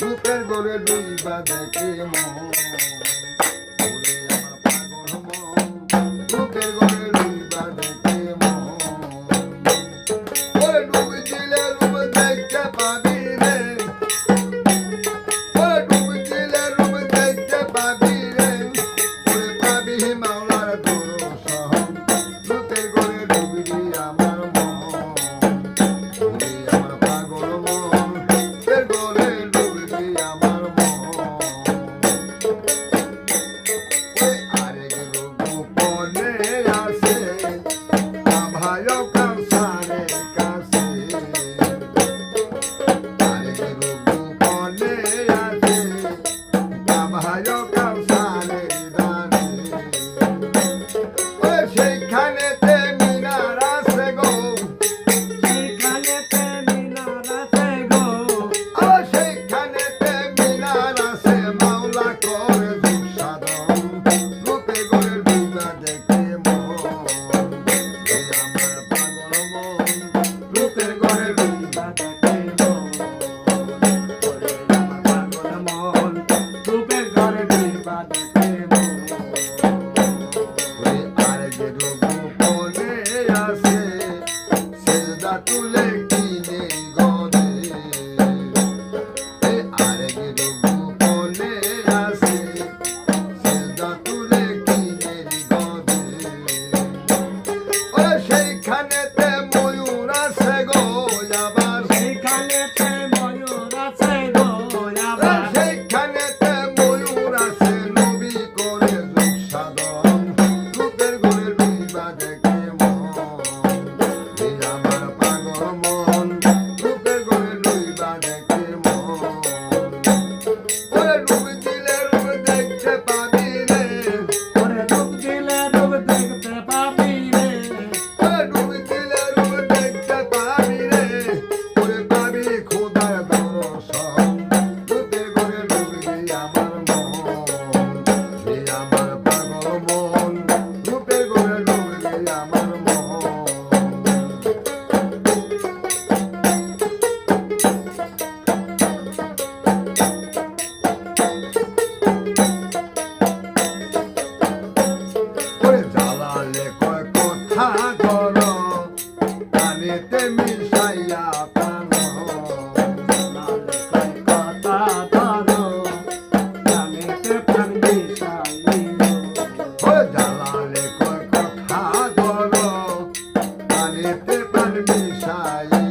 রূপের গোরে দুইবা দেখে মন। super. la মিশাই